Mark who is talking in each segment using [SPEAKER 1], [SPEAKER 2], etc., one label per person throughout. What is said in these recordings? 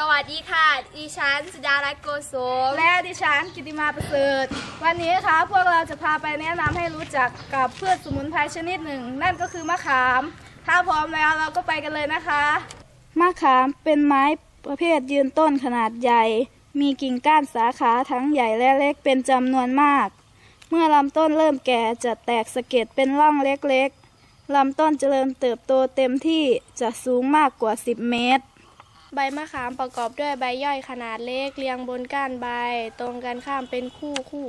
[SPEAKER 1] สวัสดีค่ะ ดิฉันสุดารัตน์โกโสม
[SPEAKER 2] และดิฉันกิติมาประเสริฐ วันนี้ค่ะพวกเราจะพาไปแนะนำให้รู้จักกับพืชสมุนไพรชนิดหนึ่ง นั่นก็คือมะขาม ถ้าพร้อมแล้วเราก็ไปกันเลยนะคะ มะขามเป็นไม้ประเภทยืนต้นขนาดใหญ่ มีกิ่งก้านสาขาทั้งใหญ่และเล็กเป็นจำนวนมาก เมื่อลำต้นเริ่มแก่จะแตกสะเก็ดเป็นร่องเล็กๆลำต้นเจริญเติบโตเต็มที่จะสูงมากกว่า 10 เมตร
[SPEAKER 1] ใบมะขามประกอบด้วยใบย่อยขนาดเล็กเรียงบนก้านใบ ตรงกันข้ามเป็นคู่คู่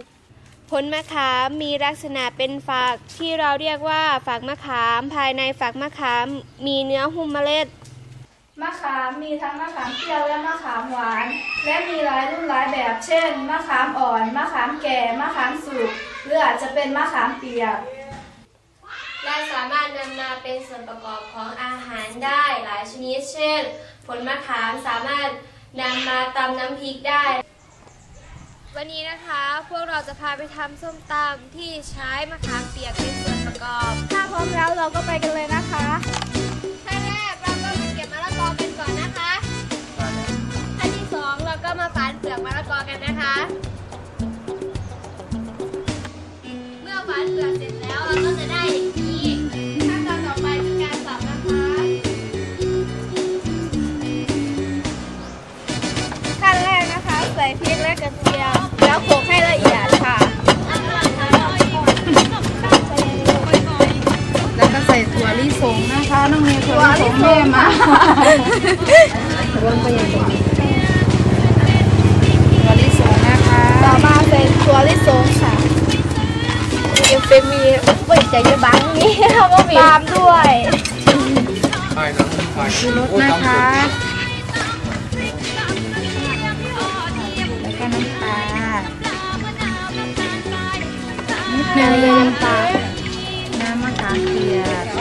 [SPEAKER 1] ผลมะขามมีลักษณะเป็นฝักที่เราเรียกว่าฝักมะขาม ภายในฝักมะขามมีเนื้อหุ้มเมล็ด
[SPEAKER 2] มะขามมีทั้งมะขามเปรี้ยวและมะขามหวาน และมีหลายรุ่นหลายแบบ เช่น มะขามอ่อน มะขามแก่ มะขามสุกหรืออาจจะเป็นมะขามเปียก
[SPEAKER 1] และสามารถนำมาเป็นส่วนประกอบของอาหารได้หลายชนิด เช่น ผลมะขามสามารถนำมาตำน้ำพริกได้ วันนี้นะคะ พวกเราจะพาไปทำส้มตำที่ใช้มะขามเปียกเป็นส่วนประกอบ
[SPEAKER 2] ถ้าพร้อมแล้วเราก็ไปกันเลยนะคะ
[SPEAKER 1] ขั้นแรกเราก็มาเก็บมะละกอกันก่อนนะคะขั้นที่สองเราก็มาฝานเปลือกมะละกอกันนะคะ เมื่อฝานเปลือกเสร็จแล้วเราก็จะได้ น้อ
[SPEAKER 3] งเมย์ถั่วลิสงแม่มาถั่วลิสงนะคะ
[SPEAKER 2] ต่อมาใส่ถั่วลิสงค่ะ
[SPEAKER 1] เอฟเฟกมีเปิดใจจะบังนี่ว่ามี
[SPEAKER 2] ตามด้วย
[SPEAKER 3] ชูรสนะคะแล้วก็น้ำปลานิดนึงน้ำปลาน้ำมะขามเปียก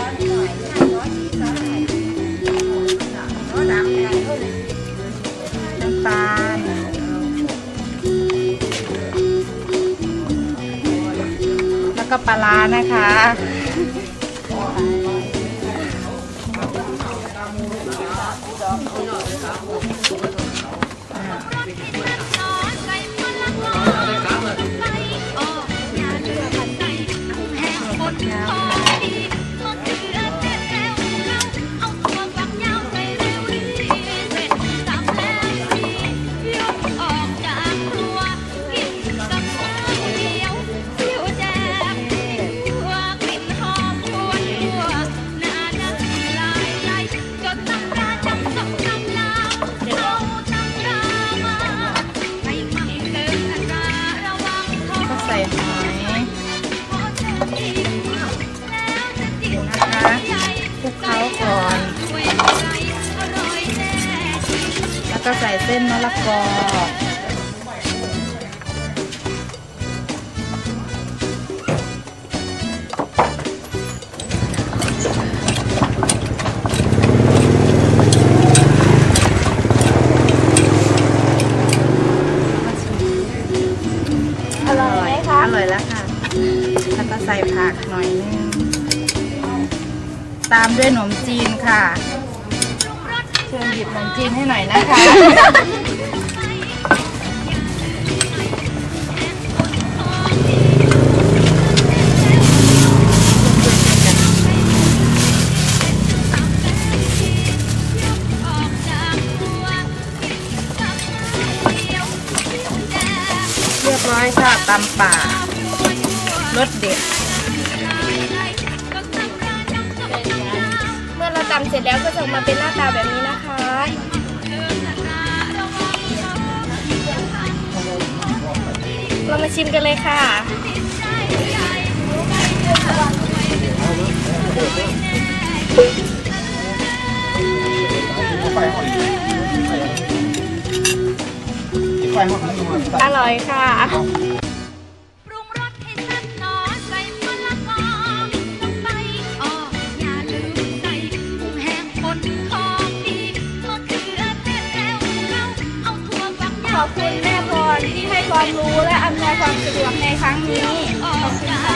[SPEAKER 3] แล้วก็ปลาร้านะคะ เส้นมะละกอ
[SPEAKER 2] อร่อยไหมคะ
[SPEAKER 3] อร่อยแล้วค่ะ แล้วก็ใส่ผักหน่อยนึง ตามด้วยขนมจีนค่ะ เชิญหยิบขนมจีนให้หน่อยนะคะ เรียบร้อยค่ะตำป่ารสเด็ด
[SPEAKER 1] เมื่อเราตำเสร็จแล้วก็จะออกมาเป็นหน้าตาแบบนี้นะคะเรามาชิมกันเลยค่ะอร่อยค่ะ
[SPEAKER 4] ที่
[SPEAKER 2] ให้ความรู้และอำนวยความสะดวกในครั้งนี้ขอบคุณค่ะ